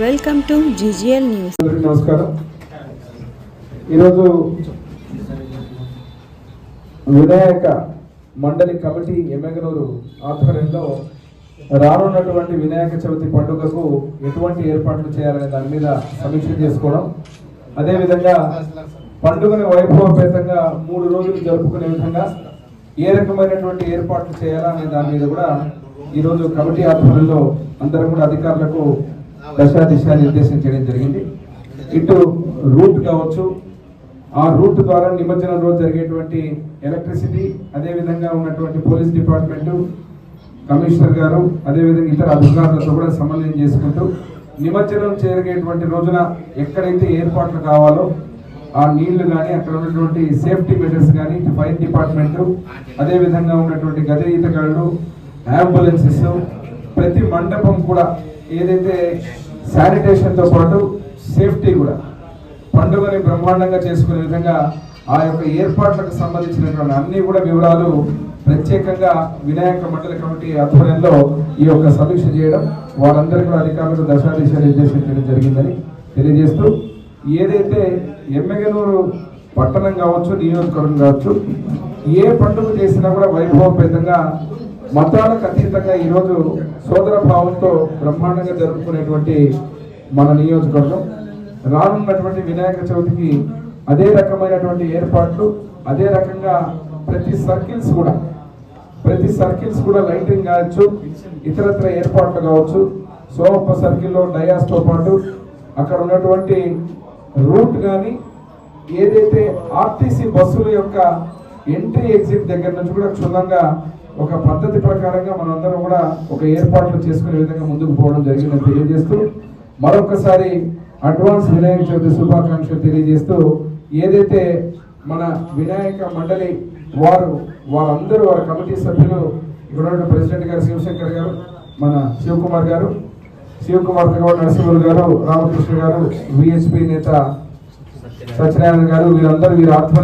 Welcome to GGL news. నమస్కారం. ఈరోజు వినాయక మండలి కమిటీ ఎమ్మెగనూరు ఆధ్వర్యంలో రానున్నటువంటి వినాయక చవితి పండుగకు ఎటువంటి ఏర్పాట్లు చేయాలనే దాని మీద సమీక్ష చేసుకోవడం. అదేవిధంగా పండుగను వైభవపేతంగా మూడు రోజులు జరుపుకునే విధంగా ఏ రకమైనటువంటి ఏర్పాట్లు చేయాలా అనే దాని మీద కూడా ఈరోజు కమిటీ ఆధ్వర్యంలో అందరం కూడా అధికారులకు దశా దిశా నిర్దేశం చేయడం జరిగింది. ఇటు రూట్ కావచ్చు ఆ రూట్ ద్వారా నిమజ్జనం రోజు జరిగేటువంటి ఎలక్ట్రిసిటీ అదేవిధంగా ఉన్నటువంటి పోలీస్ డిపార్ట్మెంటు కమిషనర్ గారు అదేవిధంగా ఇతర అధికారులతో కూడా సమన్వయం చేసుకుంటూ నిమజ్జనం జరిగేటువంటి రోజున ఎక్కడైతే ఏర్పాట్లు కావాలో ఆ నీళ్ళు కానీ అక్కడ ఉన్నటువంటి సేఫ్టీ మెజర్స్ కానీ ఫైర్ డిపార్ట్మెంట్ అదేవిధంగా ఉన్నటువంటి గజ ఈతగాళ్ళు అంబులెన్సెస్ ప్రతి మండపం కూడా ఏదైతే శానిటేషన్తో పాటు సేఫ్టీ కూడా పండుగని బ్రహ్మాండంగా చేసుకునే విధంగా ఆ యొక్క ఏర్పాట్లకు సంబంధించినటువంటి అన్ని కూడా వివరాలు ప్రత్యేకంగా వినాయక మండల కమిటీ ఆధ్వర్యంలో ఈ యొక్క సమీక్ష చేయడం వారందరికీ కూడా అధికారులకు దశాదిశ నిర్దేశం చేయడం జరిగిందని తెలియజేస్తూ ఏదైతే ఎమ్మెగనూరు పట్టణం కావచ్చు నియోజకవర్గం కావచ్చు ఏ పండుగ చేసినా కూడా వైభవపేతంగా మతాలకు అతీతంగా ఈరోజు సోదర భావంతో బ్రహ్మాండంగా జరుపుకునేటువంటి మన నియోజకవర్గం. రానున్నటువంటి వినాయక చవితికి అదే రకమైనటువంటి ఏర్పాట్లు అదే రకంగా ప్రతి సర్కిల్స్ కూడా ప్రతి సర్కిల్స్ కూడా లైటింగ్ కావచ్చు ఇతరత్ర ఏర్పాట్లు కావచ్చు. సోమప్ప సర్కిల్లో డయాస్తో పాటు అక్కడ ఉన్నటువంటి రూట్ కానీ ఏదైతే ఆర్టీసీ బస్సుల యొక్క ఎంట్రీ ఎగ్జిట్ దగ్గర నుంచి కూడా క్షుణ్ణంగా ఒక పద్ధతి ప్రకారంగా మనందరం కూడా ఒక ఏర్పాట్లు చేసుకునే విధంగా ముందుకు పోవడం జరిగిందని తెలియజేస్తూ మరొకసారి అడ్వాన్స్ వినాయక చవితి శుభాకాంక్షలు తెలియజేస్తూ ఏదైతే మన వినాయక మండలి వారు వారందరూ వారి కమిటీ సభ్యులు ఇక్కడ ఉన్న ప్రెసిడెంట్ గారు శివశంకర్ గారు మన శివకుమార్ గారు శివకుమార్ గౌడ్ నరసింహులు గారు రామకృష్ణ గారు విహెచ్పి నేత సత్యనారాయణ గారు వీరందరూ వీరి ఆత్మ